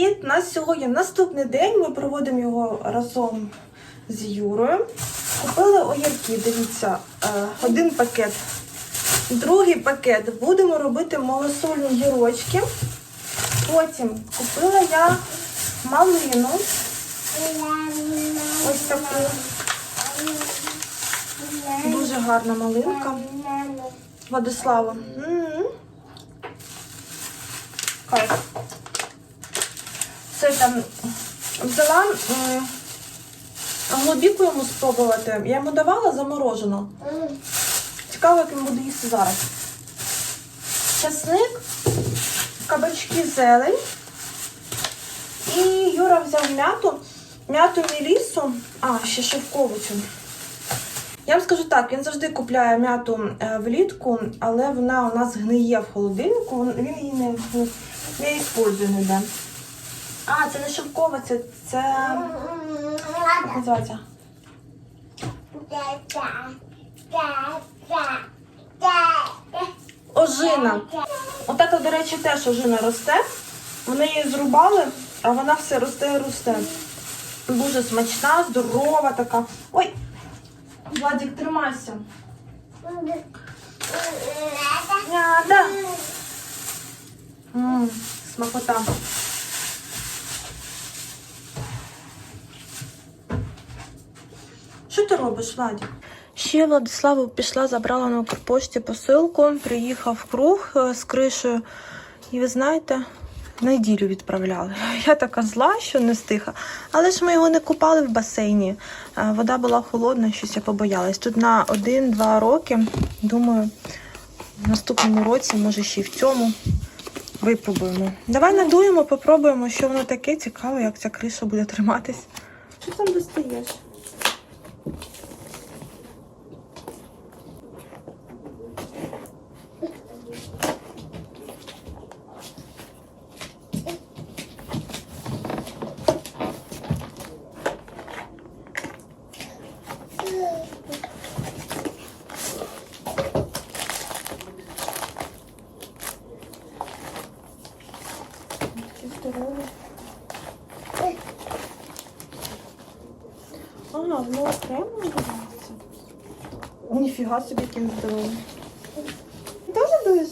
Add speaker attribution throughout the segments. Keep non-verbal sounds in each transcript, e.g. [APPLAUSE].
Speaker 1: привіт! Нас сьогодні наступний день. Ми проводимо його разом з Юрою. Купили огірки, дивіться, е, один пакет. Другий пакет будемо робити малосольні гірочки. Потім купила я малину. Ось таку. Дуже гарна малинка. Владислава. Кайф. Це там взяла м, голубіку йому спробувати. Я йому давала заморожену. Цікаво, як він буде їсти зараз. Часник, кабачки, зелень. І Юра взяв м'яту. М'яту мілісу, а, ще шовковицю. Я вам скажу так, він завжди купляє м'яту е, влітку, але вона у нас гниє в холодильнику, він її не, не, не використовує ніде. А, це не шовкова, це, це як називається? Ожина. Отака, до речі, теж ожина росте. Вони її зрубали, а вона все росте і росте. Дуже смачна, здорова така. Ой, Владик, тримайся. Няда. Ммм, смакота. Що ти робиш? Ще Владиславу пішла, забрала на Укрпошті посилку, приїхав круг е, з кришею. І ви знаєте, неділю відправляли. [LAUGHS] Я така зла, що не стиха. Але ж ми його не купали в басейні. Е, Вода була холодна, щось я побоялась. Тут на 1-2 роки, думаю, в наступному році, може ще й в цьому, випробуємо. Давай надуємо, попробуємо, що воно таке. Цікаво, як ця криша буде триматись. Що там достаєш? А, воно окремо називається. Ніфіга собі яким здоровим. Дуже дуєш?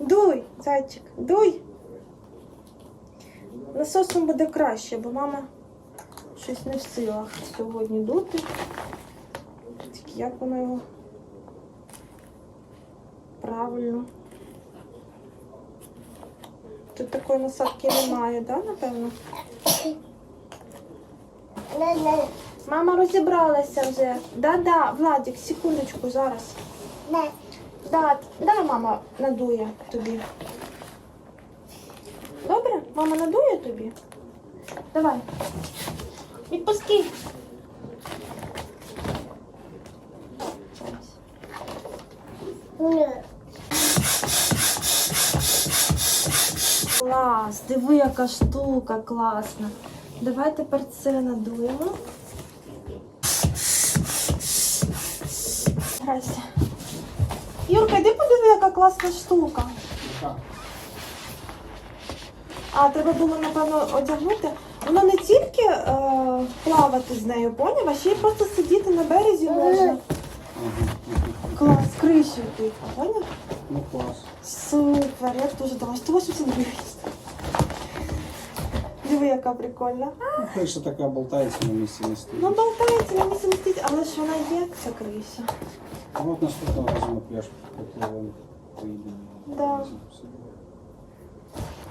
Speaker 1: Дуй, зайчик, дуй. Насосом буде краще, бо мама щось не в силах сьогодні дути. Тільки як воно його правильно. Тут такої насадки немає, да, напевно? Мама розібралася вже. Да-да, Владик, секундочку, зараз. Да, дай мама надує тобі. Добре? Мама надує тобі? Давай. Відпусти. Клас, диви, яка штука класна. Давай тепер це надуємо. Грайся. Юрка, йди подиви, яка класна штука. А треба було, напевно, одягнути. Воно не тільки е, плавати з нею, поняв, а ще й просто сидіти на березі можна. Клас, кришею типу, поняв?
Speaker 2: Ну клас.
Speaker 1: Супер, я дуже думаю, 180 гривень. Диви, яка прикольна.
Speaker 2: Ну, криша така болтається на місці не стоїть.
Speaker 1: Ну, болтається, на місці не стоїть, але ж вона є, ця криша.
Speaker 2: А от наступного разу на пляж поїдемо. поїдемо.
Speaker 1: Да.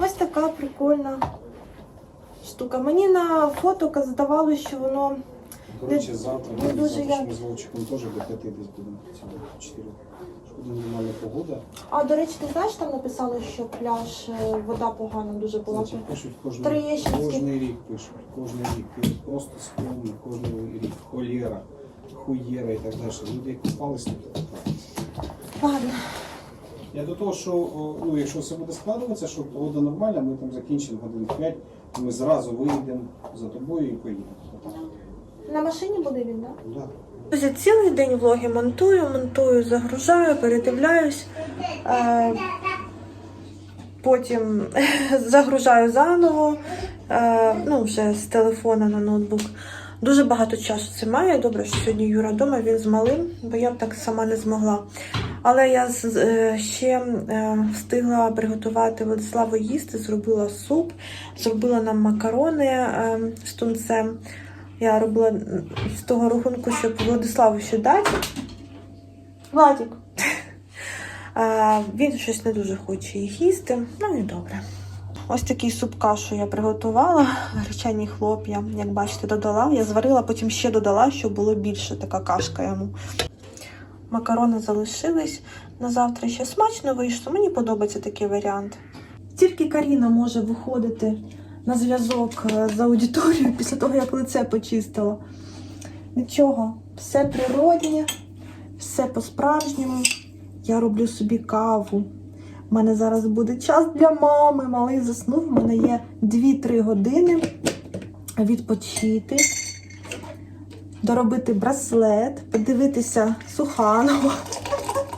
Speaker 1: Ось така прикольна штука. Мені на фото здавалося, що воно.
Speaker 2: Коротше, завтра,
Speaker 1: не дуже
Speaker 2: завтра ми з Вовчиком теж до п'яти десь будемо працювати. Чотири. Щоб буде нормальна погода.
Speaker 1: А, до речі, ти знаєш, там написали, що пляж, е, вода погана дуже була.
Speaker 2: Значить, пишуть кожен, кожний рік пишуть. Кожний рік. Ти просто скромний, кожний рік. Холєра, хуєра і так далі. Люди як купались, не купались.
Speaker 1: Ладно.
Speaker 2: Я до того, що о, ну, якщо все буде складуватися, що погода нормальна, ми там закінчимо годин 5, ми зразу виїдемо за тобою і поїдемо.
Speaker 1: На машині буде він, так?
Speaker 2: Да.
Speaker 1: Друзі, цілий день влоги монтую, монтую, загружаю, передивляюсь. Е, потім [LAUGHS] загружаю заново, е, ну, вже з телефона на ноутбук. Дуже багато часу це має. Добре, що сьогодні Юра вдома, він з малим, бо я б так сама не змогла. Але я е, ще е, встигла приготувати Владиславу їсти, зробила суп, зробила нам макарони е, з тунцем. Я робила з того рахунку, щоб Владиславу ще дати. Владик. [LAUGHS] Е, Він щось не дуже хоче їх їсти. Ну і добре. Ось такий суп кашу я приготувала. Гречані хлоп'я, як бачите, додала. Я зварила, потім ще додала, щоб було більше така кашка йому. Макарони залишились на завтра ще смачно вийшло. Мені подобається такий варіант. Тільки Каріна може виходити на зв'язок е, з аудиторією [LAUGHS] після того, як лице почистила. Нічого, все природнє, все по-справжньому. Я роблю собі каву. У мене зараз буде час для мами. Малий заснув. У мене є 2-3 години відпочити, доробити браслет, подивитися Суханова.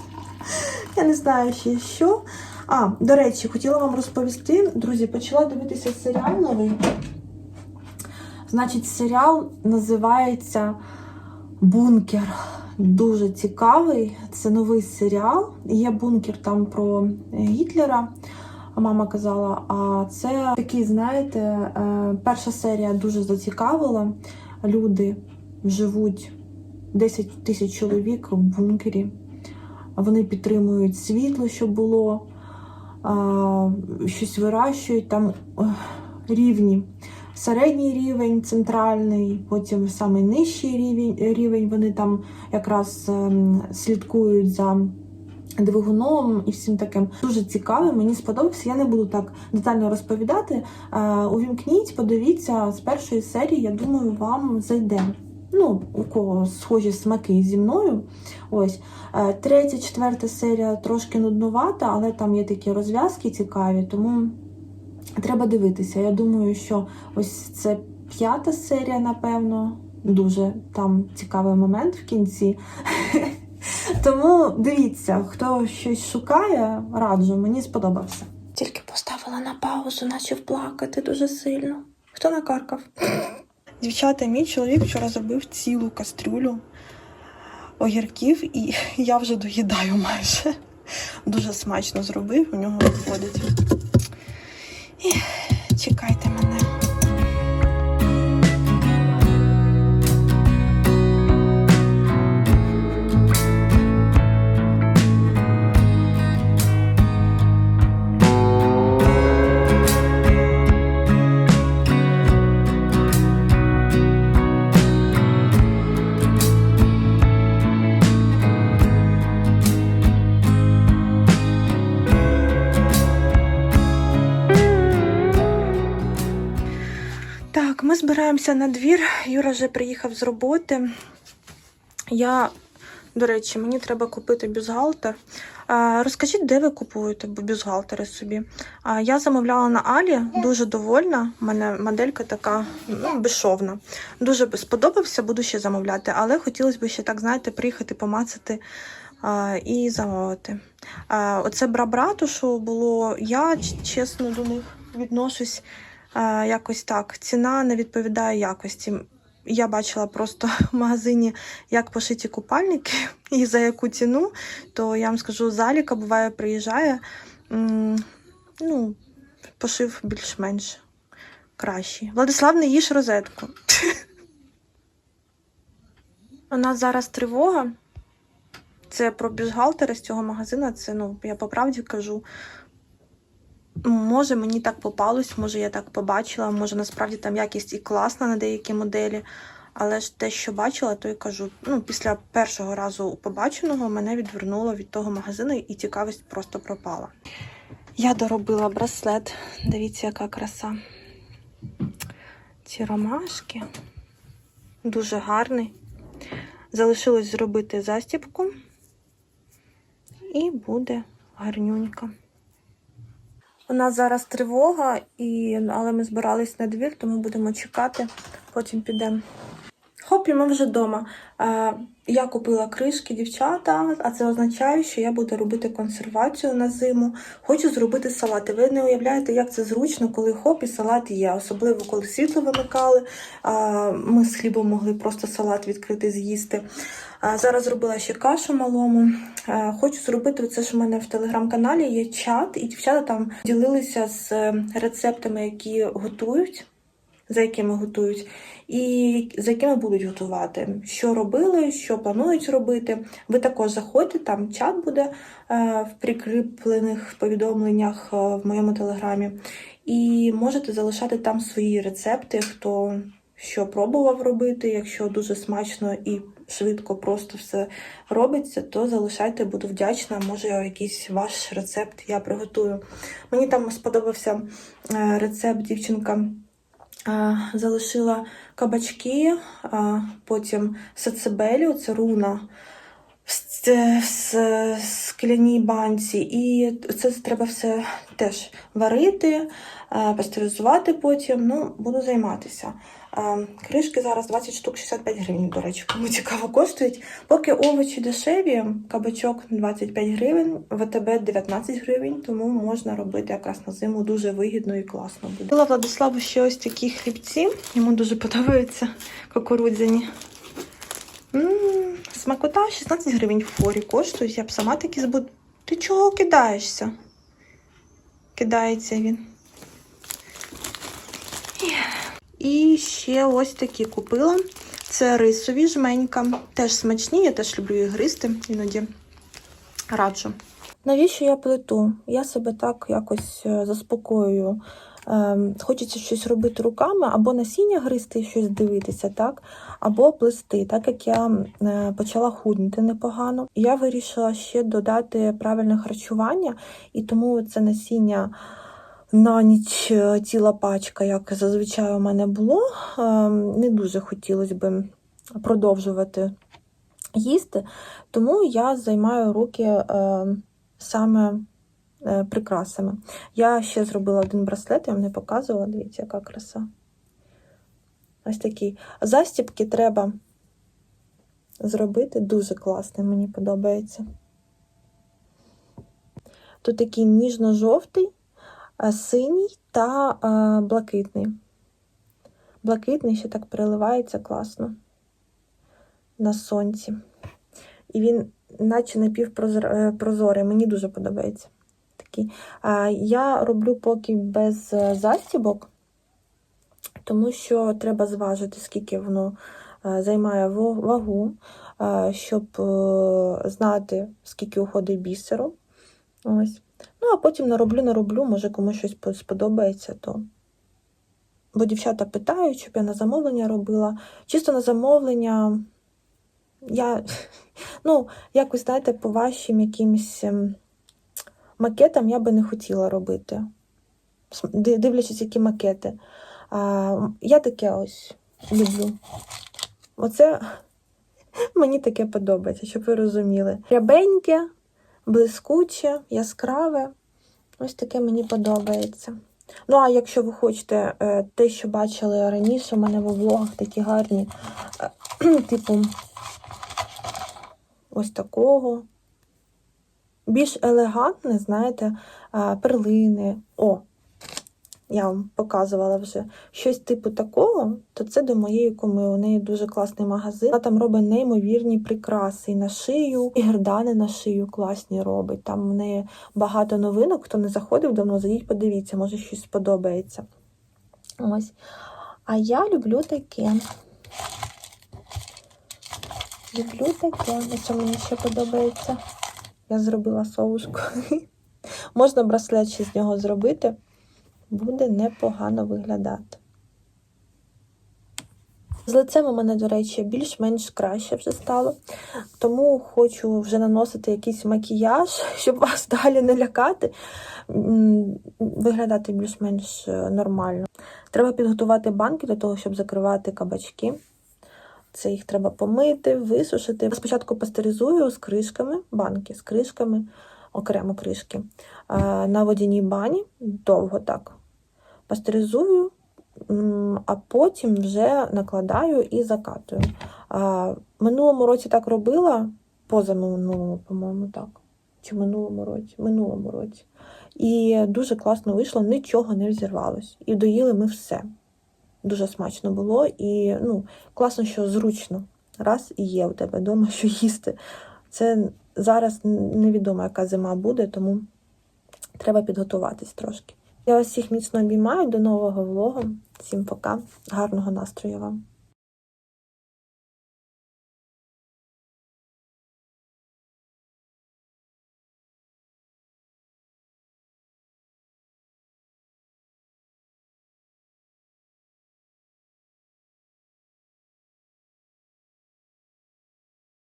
Speaker 1: [LAUGHS] Я не знаю ще що. А, до речі, хотіла вам розповісти, друзі, почала дивитися серіал новий. Значить, серіал називається Бункер. Дуже цікавий. Це новий серіал. Є бункер там про Гітлера. Мама казала, а це такий, знаєте, е, перша серія дуже зацікавила. Люди живуть 10 тисяч чоловік в бункері. Вони підтримують світло, щоб було, щось вирощують там е, рівні. Середній рівень, центральний, потім самий нижчий рівень, рівень. Вони там якраз ем, слідкують за двигуном і всім таким. Дуже цікавий, мені сподобався. Я не буду так детально розповідати. Е, Увімкніть, подивіться з першої серії, я думаю, вам зайде. Ну, у кого схожі смаки зі мною. Ось. Е, Третя, четверта серія трошки нуднувата, але там є такі розв'язки цікаві, тому треба дивитися. Я думаю, що ось це п'ята серія, напевно, дуже там цікавий момент в кінці. [LAUGHS] Тому дивіться, хто щось шукає, раджу, мені сподобався. Тільки поставила на паузу, наче плакати дуже сильно. Хто накаркав? Дівчата, мій чоловік вчора зробив цілу кастрюлю огірків, і [LAUGHS] я вже доїдаю майже. Дуже смачно зробив, у нього виходить. І чекайте збираємося на двір. Юра вже приїхав з роботи. Я, до речі, мені треба купити бюстгальтер. А, Розкажіть, де ви купуєте бюстгальтери собі? Я замовляла на Алі, дуже довольна. У мене моделька така ну, безшовна. Дуже сподобався, буду ще замовляти, але хотілося б ще так, знаєте, приїхати, помацати і замовити. Оце брабрату, що було, я чесно до них відношусь. Якось так. Ціна не відповідає якості. Я бачила просто [LAUGHS] в магазині, як пошиті купальники [LAUGHS] і за яку ціну, то я вам скажу, заліка буває, приїжджає. Ну, пошив більш-менш кращий. Владислав, не їж розетку. [LAUGHS] У нас зараз тривога. Це про бюстгальтери з цього магазину. Це, ну, я по правді кажу. Може, мені так попалось, може, я так побачила, може, насправді там якість і класна на деякі моделі. Але ж те, що бачила, то й кажу. Ну, після першого разу побаченого мене відвернуло від того магазину і цікавість просто пропала. Я доробила браслет. Дивіться, яка краса. Ці ромашки. Дуже гарний. Залишилось зробити застібку. І буде гарнюнька. У нас зараз тривога, і... але ми збирались на двір, тому будемо чекати, потім підемо Хоп, і ми вже вдома. Е, я купила кришки дівчата, а це означає, що я буду робити консервацію на зиму. Хочу зробити салати. Ви не уявляєте, як це зручно, коли хоп і салат є, особливо коли світло вимикали. Ми з хлібом могли просто салат відкрити з'їсти. Зараз зробила ще кашу малому. Е, хочу зробити це ж у мене в телеграм-каналі є чат, і дівчата там ділилися з е, рецептами, які готують за якими готують, і за якими будуть готувати, що робили, що планують робити. Ви також заходьте, там чат буде е, в прикріплених повідомленнях е, в моєму телеграмі, і можете залишати там свої рецепти, хто що пробував робити. Якщо дуже смачно і швидко просто все робиться, то залишайте, буду вдячна. Може, якийсь ваш рецепт я приготую. Мені там сподобався е, рецепт дівчинка. Залишила кабачки, потім сацебелю, це руна в скляній банці. І це треба все теж варити, пастеризувати потім. Ну, буду займатися. Кришки зараз 20 штук 65 гривень, до речі, кому цікаво коштують. Поки овочі дешеві, кабачок 25 гривень, ВТБ 19 гривень, тому можна робити якраз на зиму дуже вигідно і класно буде. Була Владиславу ще ось такі хлібці, йому дуже подобаються кукурудзяні. Смакота 16 гривень в форі коштують, я б сама такі збуду. Ти чого кидаєшся? Кидається він. І ще ось такі купила. Це рисові жменька. Теж смачні, я теж люблю їх гристи, іноді раджу. Навіщо я плету? Я себе так якось е, заспокоюю. Ем, Хочеться щось робити руками, або насіння гристи і щось дивитися, так? або плести, так як я е, почала худнути непогано. Я вирішила ще додати правильне харчування, і тому це насіння на ніч е, ціла пачка, як зазвичай у мене було. Ем, Не дуже хотілося б продовжувати їсти, тому я займаю руки е, саме е, прикрасами. Я ще зробила один браслет, я вам не показувала, дивіться, яка краса. Ось такий. Застібки треба зробити дуже класно, мені подобається. Тут такий ніжно-жовтий, синій та е, блакитний. Блакитний ще так переливається класно на сонці. І він, наче напівпрозорий, мені дуже подобається. Такий. Я роблю поки без е, застібок, тому що треба зважити, скільки воно е, займає вагу, е, щоб е, знати, скільки уходить бісеру. Ось. Ну, а потім нароблю, нароблю, може комусь щось сподобається, то. Бо дівчата питають, щоб я на замовлення робила. Чисто на замовлення. Я, [LAUGHS] ну, якось, знаєте, по вашим якимось ем, макетам я би не хотіла робити. Дивлячись, які макети. А, я таке ось люблю. Оце [LAUGHS] мені таке подобається, щоб ви розуміли. Рябеньке, блискуче, яскраве. Ось таке мені подобається. Ну, а якщо ви хочете е, те, що бачили раніше, у мене в влогах такі гарні, е, [CLEARS THROAT] типу, ось такого. Більш елегантне, знаєте, е, перлини. О, я вам показувала вже щось типу такого, то це до моєї куми. У неї дуже класний магазин. Вона там робить неймовірні прикраси і на шию, і гердани на шию класні робить. Там в неї багато новинок. Хто не заходив давно, зайдіть, подивіться, може щось сподобається. Ось. А я люблю таке. Люблю таке. Що мені ще подобається? Я зробила совушку. [LAUGHS] Можна браслет ще з нього зробити. Буде непогано виглядати. З лицем у мене, до речі, більш-менш краще вже стало. Тому хочу вже наносити якийсь макіяж, [LAUGHS] щоб вас далі не лякати, виглядати більш-менш е, нормально. Треба підготувати банки для того, щоб закривати кабачки. Це їх треба помити, висушити. Спочатку пастеризую з кришками, банки з кришками, окремо кришки. На водяній бані довго так. Пастеризую, а потім вже накладаю і закатую. Минулому році так робила, позаминулому, по-моєму, так. Чи минулому році? Минулому році. І дуже класно вийшло, нічого не взірвалось. І доїли ми все. Дуже смачно було і ну, класно, що зручно. Раз і є у тебе вдома, що їсти. Це зараз невідомо, яка зима буде, тому треба підготуватись трошки. Я вас всіх міцно обіймаю. До нового влогу. Всім пока. Гарного настрою вам.